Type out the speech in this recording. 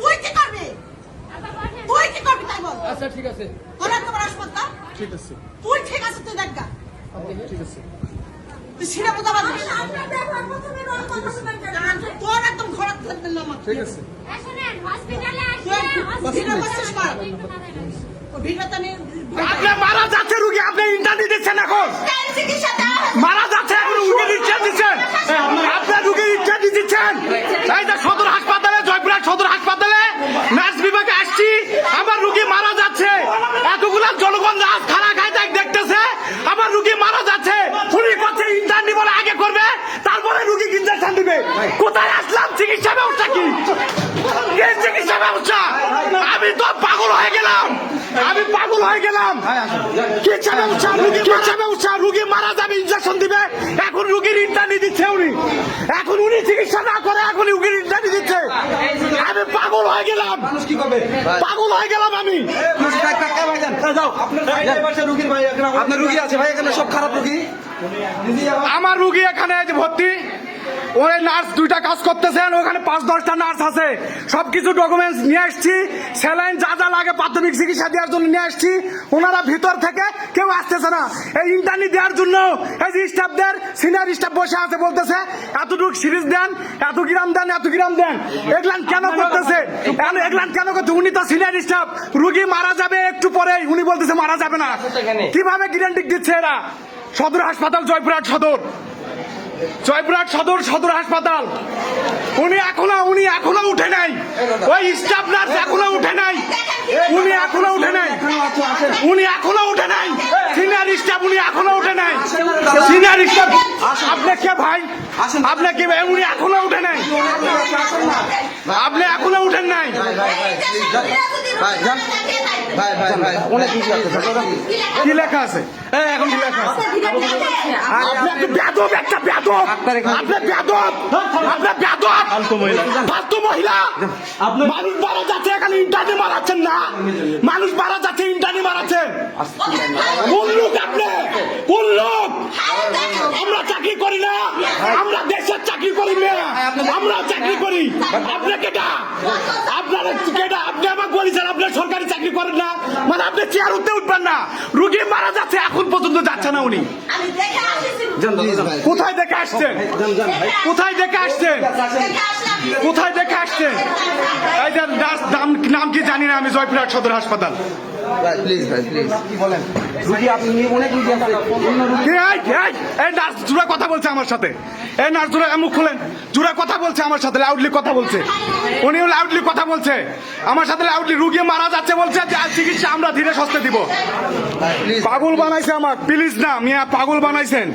তুই কি করবি? তুই কি করবি তাই বল। আচ্ছা ঠিক আছে। তোর বড় ঠিক আছে। তুই ঠিক আছে তুই দেখ গা। ঠিক আছে। তুই সিনা বোঝা বাজিস তোর একদম ঘোড়া দিল আমার। ঠিক আছে। আমি আপনি মারা যাচ্ছে রুগী আপনি ইন্টারভিউ দিচ্ছেন এখন। মারা যাচ্ছে এখন রুগীর ইচ্ছা দিচ্ছেন আপনি রুগীর ইচ্ছা দিচ্ছেন এই যে সদর হাসপাতালে জয়পুরহাট সদর হাসপাতালে নার্স বিভাগে আসছি আমার রুগী মারা যাচ্ছে এতগুলা জনগণ রাত খানা খাই দেখ দেখতেছে আমার রুগী মারা যাচ্ছে উনি করছে ইন্টারভিউ বলে আগে করবে তারপরে রুগী ইঞ্জেকশন দিবে কোথায় আসলাম চিকিৎসা ব্যবস্থা কি কি চিকিৎসা আমি তো পাগল হয়ে গেলাম। আমি পাগল হয়ে গেলাম। চিকিৎসা ব্যবস্থা রুগী চিকিৎসা ব্যবস্থা রুগী মারা যাবে ইঞ্জেকশন দিবে? এখন রুগীর ইন্টারনি দিচ্ছে উনি। এখন উনি চিকিৎসা না করে এখন রুগীর ইন্টারনি দিচ্ছে। আমি পাগল হয়ে গেলাম। কি করবে? পাগল হয়ে গেলাম আমি। আপনার রুগী আছে ভাই এখানে? সব খারাপ রুগী? আমার রুগী এখানে যে ভর্তি। ওই নার্স দুইটা কাজ করতেছেন ওখানে পাঁচ দশটা নার্স আছে। সবকিছু ডকুমেন্টস নিয়ে আসছি স্যালাইন যা যা লাগে প্রাথমিক চিকিৎসা দেওয়ার জন্য নিয়ে আসছি। ওনারা ভিতর থেকে কেউ আসতেছে না। এই ইন্টারনি দেওয়ার জন্য এই যে স্টাফদের সিনিয়র স্টাফ বসে আছে বলতেছে এতটুকু সিরিজ দেন এত গ্রাম দেন এত গ্রাম দেন। এগুলান কেন করতেছে? এগুলান কেন করতে উনি তো সিনিয়র স্টাফ রুগী মারা যাবে একটু পরেই। উনি বলতেছে মারা যাবে না। কীভাবে গ্যারান্টি দিচ্ছে এরা? সদর হাসপাতাল জয়পুরহাট সদর। জয়পুরহাট সদর সদর হাসপাতাল। উনি এখনও উনি এখনও উঠে নাই। ওই স্টাফ নার্স এখনও উঠে নাই। উনি এখনও উঠে নাই। উনি এখনও উঠে নাই। সিনিয়র স্টাফ উনি এখনও উঠে নাই। সিনিয়র স্টাফ আপনি কে ভাই? আপনি কে ভাই? উনি এখনও উঠে নাই। আপনি এখনও উঠেন নাই। অনেক কিছু আছে কি লেখা আছে? এখন কি লেখা আছে? আপনি একটা বেদব একটা বেদব আপনি বেদব আপনি বেদব ফালতু মহিলা। ফালতু মহিলা। মানুষ মারা যাচ্ছে এখানে ইন্টারনি মারাচ্ছেন না। মানুষ মারা যাচ্ছে ইন্টারনি মারাচ্ছেন। কোন লোক আপনি? কোন লোক? আমরা চাকরি করি না। আমরা দেশের চাকরি করি না। আমরা চাকরি করি। আপনি কেটা আপনার কেটা বলেছেন আপনার সরকারি চাকরি করেন না। মানে আপনি চেয়ার উঠতে উঠবেন না। রুগী মারা যাচ্ছে এখন পর্যন্ত যাচ্ছে না উনি। আমি দেখে কোথায় দেখে আসছেন? কোথায় দেখে আসছেন? কোথায় দেখে আসছেন? এই যে নাম নাম কি জানি না আমি জয়পুরহাট সদর হাসপাতাল। প্লিজ ভাই প্লিজ কি বলেন? রুগী আপনি অনেক রুগী আছে। অন্য রুগী এই, এই, এই নার্স জুড়ে কথা বলছে আমার সাথে। এই নার্স জুড়ে মুখ খুলেন। জুড়ে কথা বলছে আমার সাথে লাউডলি কথা বলছে। উনিও লাউডলি কথা বলছে। আমার সাথে লাউডলি রুগী মারা যাচ্ছে বলছে যে চিকিৎসা আমরা ধীরে সস্তে দিব। পাগল বানাইছে আমার প্লিজ না মিয়া পাগল বানাইছেন।